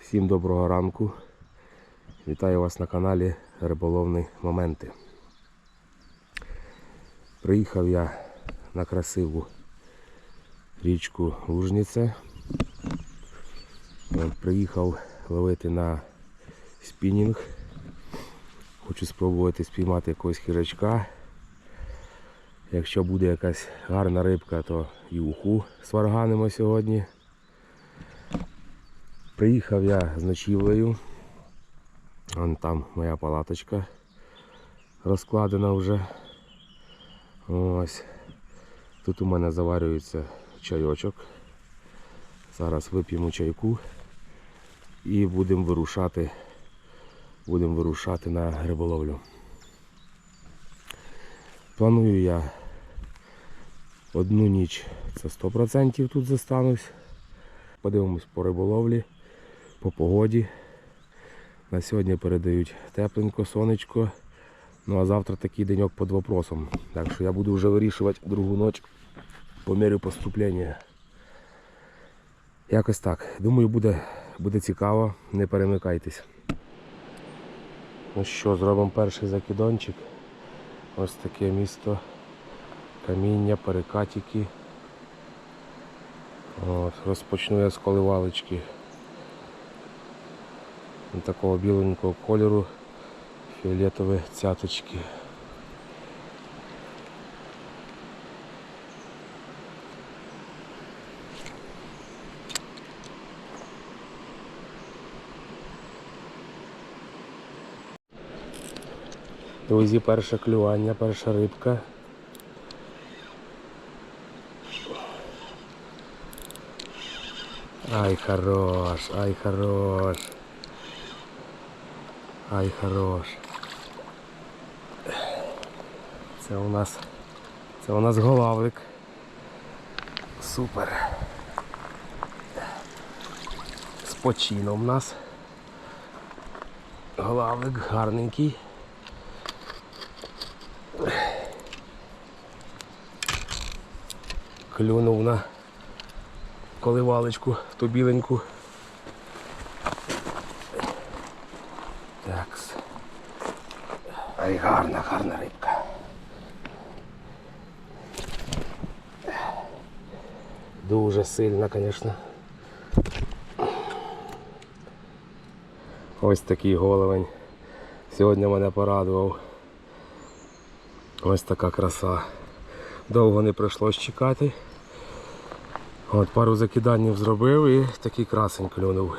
Всім доброго ранку. Вітаю вас на каналі Риболовні Моменти. Приїхав я на красиву річку Лужниця. Е, Приїхав ловити на спінінг. Хочу спробувати спіймати якогось хижачка. Якщо буде якась гарна рибка, то і уху сварганимо сьогодні. Приїхав я з ночівлею. Вон там моя палаточка розкладена вже. Ось. Тут у мене заварюється чайочок. Зараз вип'ємо чайку і будемо вирушати, будемо вирушати на риболовлю. Планую я одну ніч, це 100% тут застанусь. Подивимось по риболовлі, по погоді. На сьогодні передають тепленько, сонечко. Ну а завтра такий деньок під вопросом. Так що я буду вже вирішувати другу ніч по мірі поступлення. Якось так. Думаю, буде, буде цікаво, не перемикайтесь. Ну що, зробимо перший закидончик. Ось таке місто. Каміння, перекатики. От, розпочну я з коливалочки. Такого біленького кольору. Фіолетові цяточки. Друзі, перше клювання, перша рибка. Ай, хорош, ай, хорош. Ай, хорош. Це у нас це у нас голавлик. Супер. З почином у нас. Голавлик гарненький. Клюнув на коливалочку, ту біленьку. Такс. Ай, гарна, гарна рибка. Дуже сильна, звісно. Ось такий головень. Сьогодні мене порадував. Ось така краса. Довго не прийшлось чекати. От пару закиданів зробив і такий красень клюнув.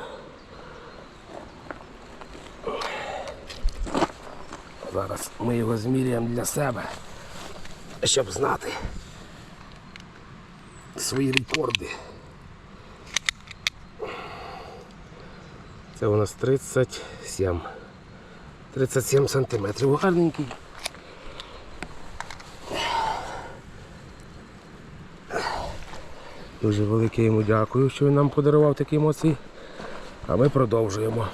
Зараз ми його зміряємо для себе, щоб знати свої рекорди. Це у нас 37. 37 сантиметрів. Гарненький. Дуже велике йому дякую, що він нам подарував такі емоції. А ми продовжуємо.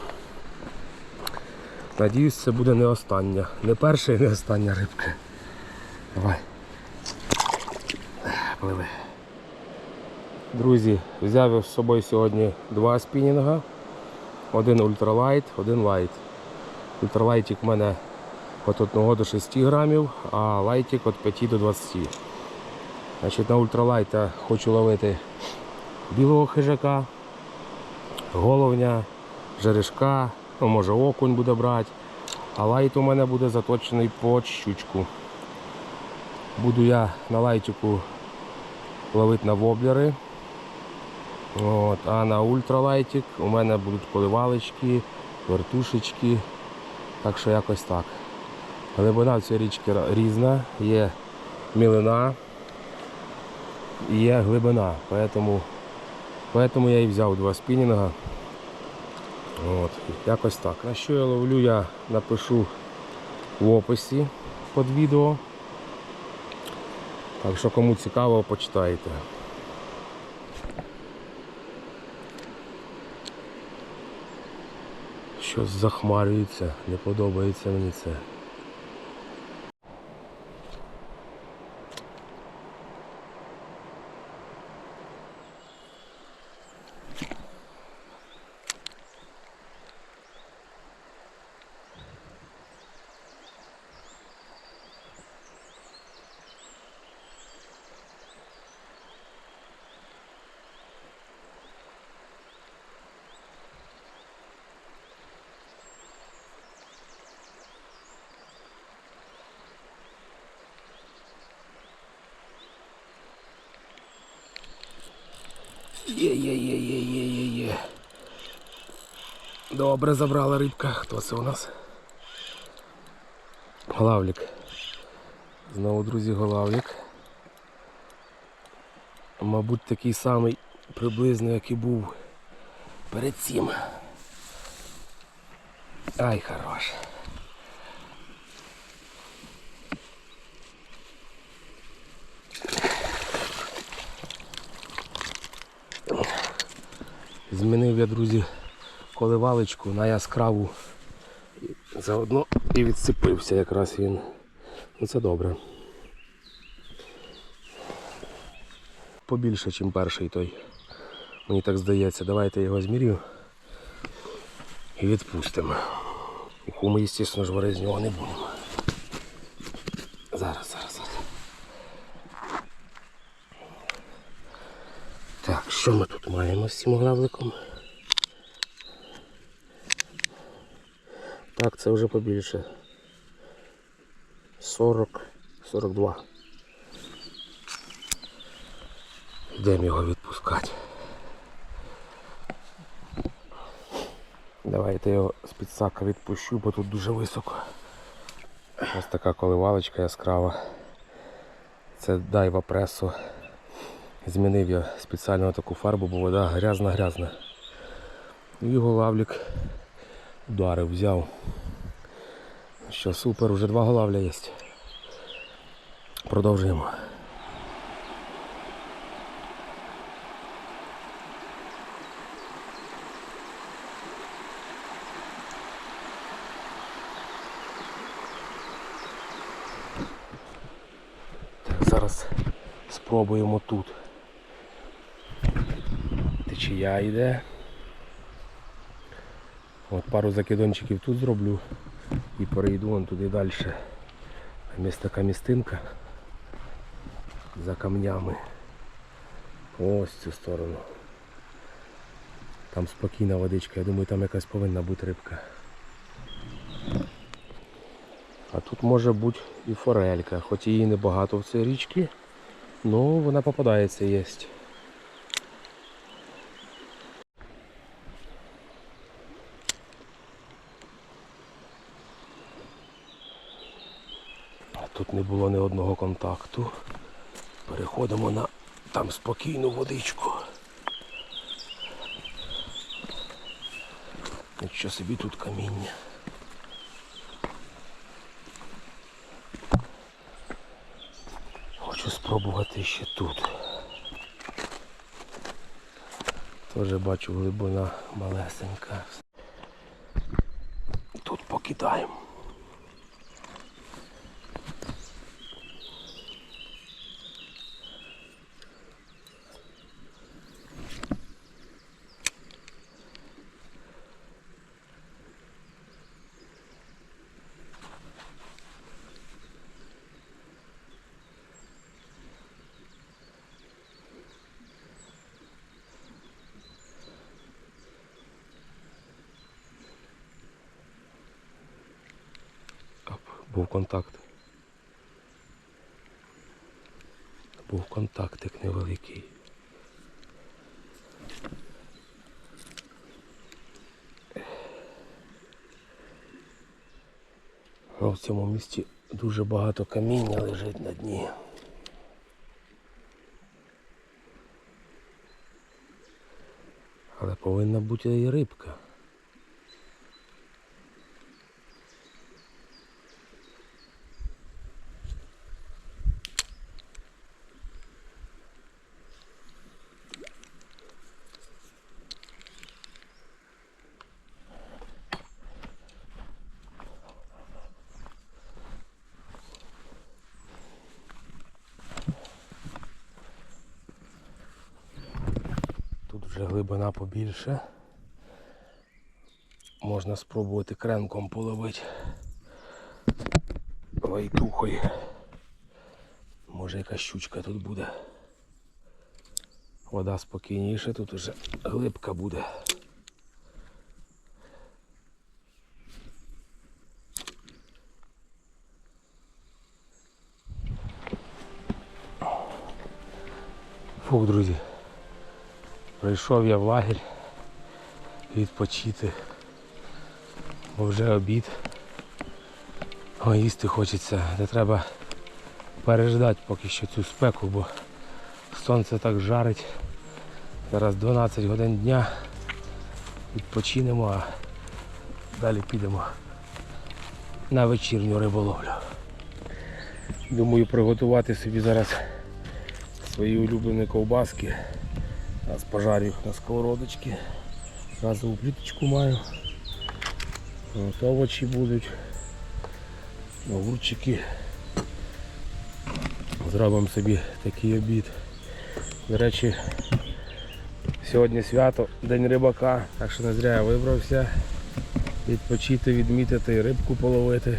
Надіюсь, це буде не остання. Не перша і не остання рибка. Давай. Пливи. Друзі, взяв з собою сьогодні два спінінга. Один ультралайт, один лайт. Ультралайтик у мене від 1 до 6 грамів, а лайтик від 5 до 20. Значить, На ультралайта хочу ловити білого хижака, головня, жерешка, ну, може окунь буде брати. А лайт у мене буде заточений під щучку. Буду я на лайтику ловити на воблери. От, а на ультралайтик у мене будуть коливалочки, вертушечки. Так що якось так. Глибина цій річці різна, є мілина є глибина. Поэтому, поэтому я і взяв два спінінга. От, якось так. На що я ловлю, я напишу в описі під відео. Так що кому цікаво, почитайте. Щось захмарюється, не подобається мені це. Є, є, є, є, є, є, є. Добре забрала рибка. Хто це у нас? Голавлік. Знову, друзі, голавлік. Мабуть, такий самий приблизно, як і був перед цим. Ай, хорош. Змінив я, друзі, коливалочку на яскраву. Заодно і відсипився якраз він. Ну це добре. Побільше, ніж перший той. Мені так здається. Давайте його змірю і відпустимо. Яку ми, звісно ж, вари з нього не будемо. Зараз, зараз, зараз. Так, що ми тут маємо з цим гравликом? Так, це вже побільше. 40, 42. Йдемо його відпускати. Давайте його з підсака відпущу, бо тут дуже високо. Ось така коливалочка яскрава. Це дайва пресо. Змінив я спеціально таку фарбу, бо вода грязна-грязна. І його лавлік ударив, взяв. Що супер, вже два голавля є. Продовжуємо. Зараз спробуємо тут. Течія йде. От пару закидончиків тут зроблю і перейду вон туди далі. Є така містинка за камнями. Ось цю сторону. Там спокійна водичка, я думаю, там якась повинна бути рибка. А тут може бути і форелька, хоч її небагато в цій річці, але вона попадається є. А Тут не було ні одного контакту. Переходимо на там спокійну водичку. Нічого собі тут каміння. Хочу спробувати ще тут. Теж бачу глибина малесенька. Тут покидаємо. Оп, був контакт. Був контактик невеликий. В цьому місці дуже багато каміння лежить на дні. Але повинна бути і рибка. Тут вже глибина побільше. Можна спробувати кренком половити лайтухою. Може яка щучка тут буде. Вода спокійніша, тут уже глибка буде. Фух, друзі. Прийшов я в лагерь відпочити. Бо вже обід. О, їсти хочеться. Не треба переждати поки що цю спеку, бо сонце так жарить. Зараз 12 годин дня. Відпочинемо, а далі підемо на вечірню риболовлю. Думаю приготувати собі зараз свої улюблені ковбаски. Зараз пожарю на сковородочці. Газову пліточку маю. От овочі будуть. Огурчики. Зробимо собі такий обід. До речі, сьогодні свято, День рибака, так що не зря я вибрався. Відпочити, відмітити рибку половити.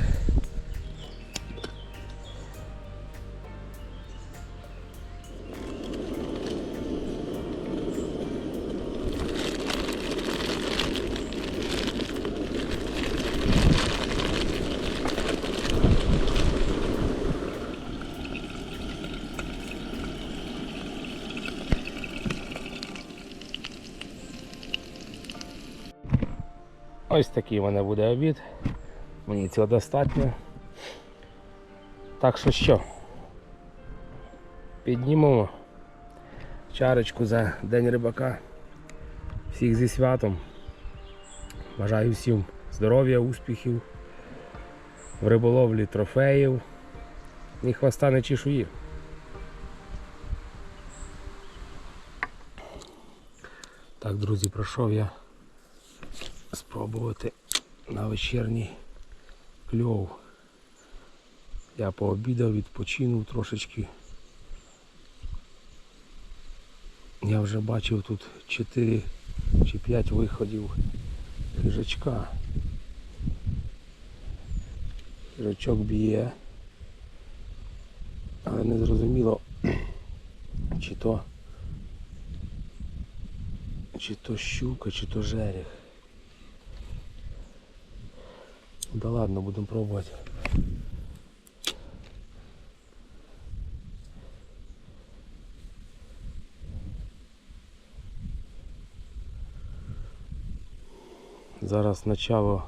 Такий в мене буде обід. Мені цього достатньо. Так що що? Піднімемо чарочку за День рибака. Всіх зі святом. Бажаю всім здоров'я, успіхів, в риболовлі трофеїв. Ні хвоста, не чешуї. Так, друзі, пройшов я спробувати на вечірній кльов. Я пообідав, відпочинув трошечки. Я вже бачив тут 4 чи 5 виходів хижачка. Хижачок б'є. Але не зрозуміло, чи то чи то щука, чи то жерех. Да ладно, будемо пробувати. Зараз начало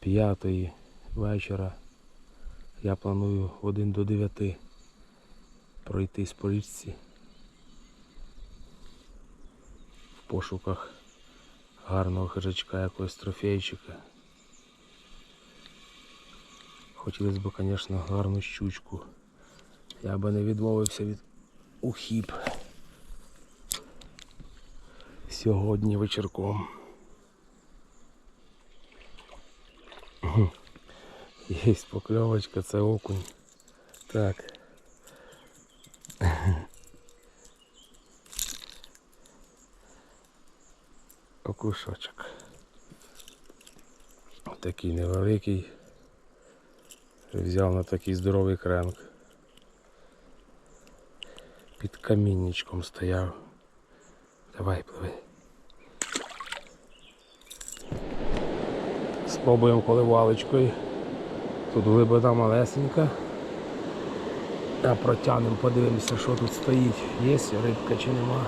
п'ятої вечора. Я планую 1 до 9 пройтись по річці в пошуках гарного хижачка якогось трофейчика. Хотілося б, звісно, гарну щучку. Я би не відмовився від ухіб сьогодні вечірком. Є покльовочка, це окунь. Так. Окушочок. Такий невеликий. Взяв на такий здоровий кренк. Під камінничком стояв. Давай, пливи. Спробуємо коливалочкою. Тут глибина малесенька. А протягнемо, подивимося, що тут стоїть. Є рибка чи нема.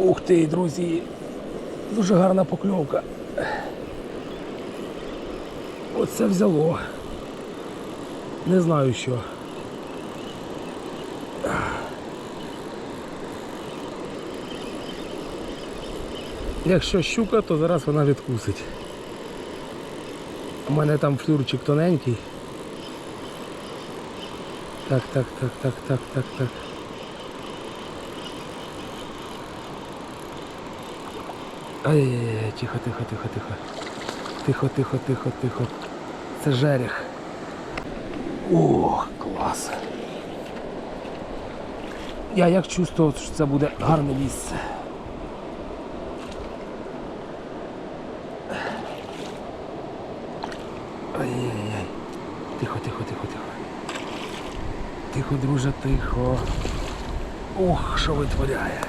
Ух ти, друзі! Дуже гарна покльовка. Оце взяло. Не знаю що. Якщо щука, то зараз вона відкусить. У мене там флюрчик тоненький. Так, так, так, так, так, так, так. Ай-яй-яй, тихо, тихо, тихо, тихо. Тихо, тихо, тихо, тихо. Це жерех. Ох, клас. Я як чувствував, що це буде гарне місце. Ай-яй-яй. Тихо, тихо, тихо, тихо. Тихо, друже, тихо. Ох, що витворяє.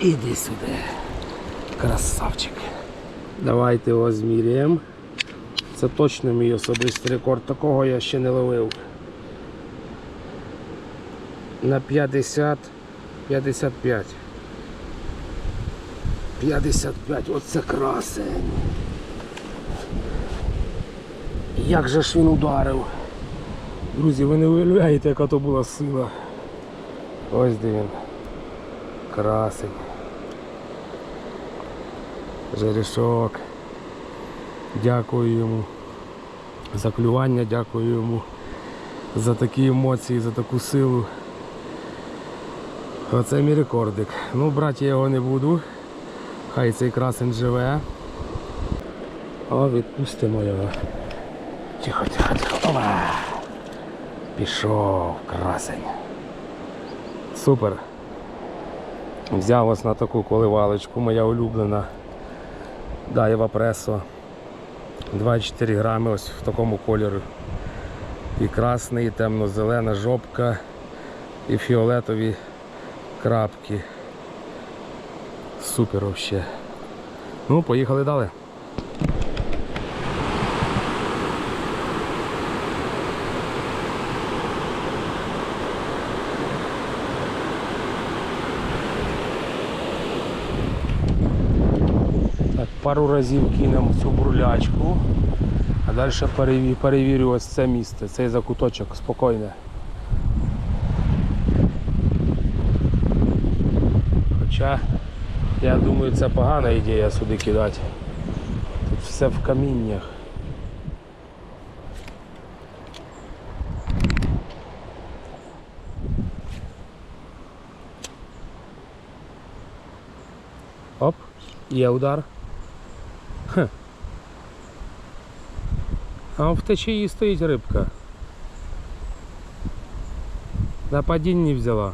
Іди сюди. Красавчик. Давайте його зміряємо. Це точно мій особистий рекорд. Такого я ще не ловив. На 50, 55. 55, оце красень. Як же ж він ударив? Друзі, ви не уявляєте, яка то була сила. Ось де він. Красень. Жерішок. Дякую йому за клювання, дякую йому за такі емоції, за таку силу. Оце мій рекордик. Ну, брати я його не буду. Хай цей красень живе. О, відпустимо його. Тихо, тихо, тихо. Ова. Пішов красень. Супер. Взяв ось на таку коливалочку, моя улюблена Дайва Пресо. 2,4 грами ось в такому кольорі. І красний, і темно-зелена жопка, і фіолетові крапки. Супер взагалі. Ну, поїхали далі. Так, пару разів кинемо цю бурлячку, а далі перевірю, перевірю ось це місце, цей закуточок спокійне. Хоча, я думаю, це погана ідея сюди кидати. Тут все в каміннях. Оп, є удар. Хм. А в течії стоїть рибка. На падінні взяла.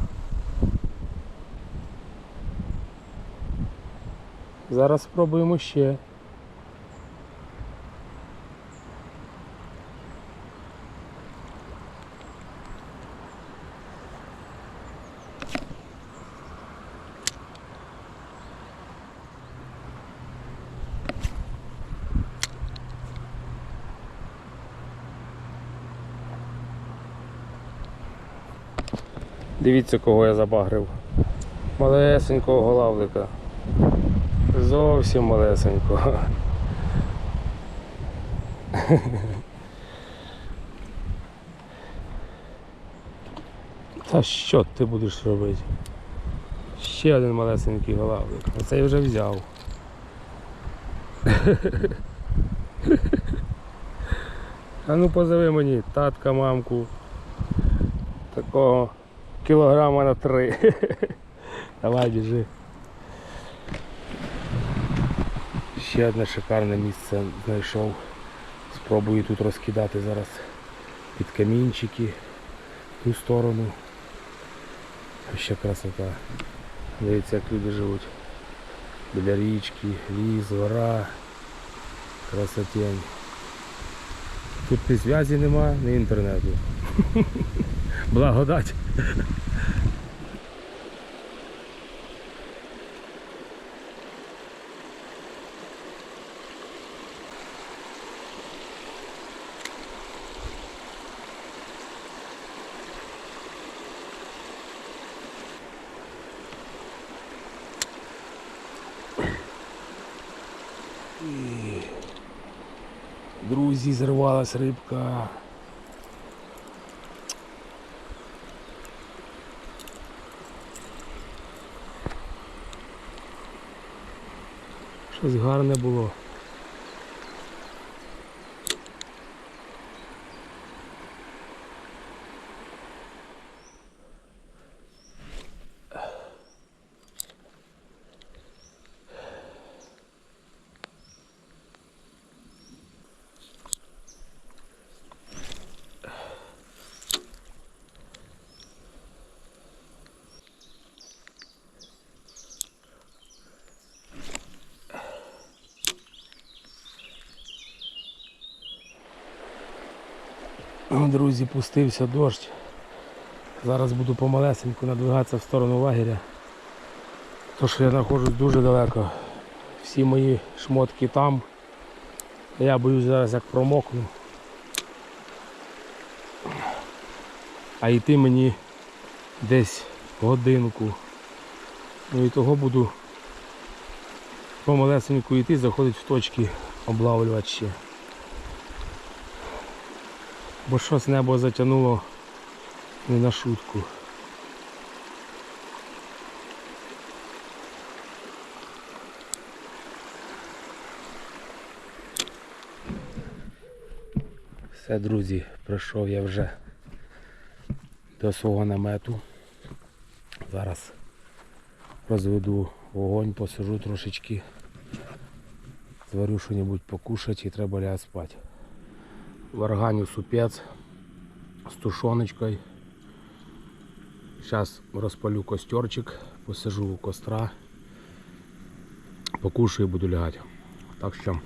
Зараз спробуємо ще. Дивіться, кого я забагрив. Малесенького голавлика. Зовсім малесенького. Та що ти будеш робити? Ще один малесенький голавлик. Оцей вже взяв. А ну позови мені татка, мамку. Такого кілограма на три. Давай біжи. Ще одне шикарне місце знайшов. Спробую тут розкидати зараз під камінчики в ту сторону. Ще красота. Дивіться, як люди живуть. Біля річки, ліс, гора. Красотень. Тут ні зв'язі нема, ні інтернету. Благодать. Друзі, зірвалась рибка. Щось гарне було. Друзі, пустився дощ. Зараз буду помалесеньку надвигатися в сторону лагеря. То, що я знаходжусь дуже далеко. Всі мої шмотки там. Я боюсь зараз як промокну. А йти мені десь годинку. Ну і того буду помалесеньку йти, заходить в точки облавлювати ще. Бо щось небо затягнуло не на шутку. Все, друзі, прийшов я вже до свого намету. Зараз розведу вогонь, посижу трошечки, зварю що-небудь покушати і треба лягати спати. Варганю супець з тушоночкою. Зараз розпалю костерчик, посижу у костра, покушаю і буду лягати. Так що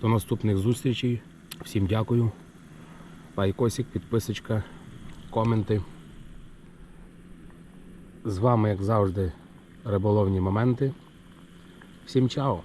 до наступних зустрічей. Всім дякую. Лайкосик, підписочка, коменти. З вами, як завжди, риболовні моменти. Всім чао!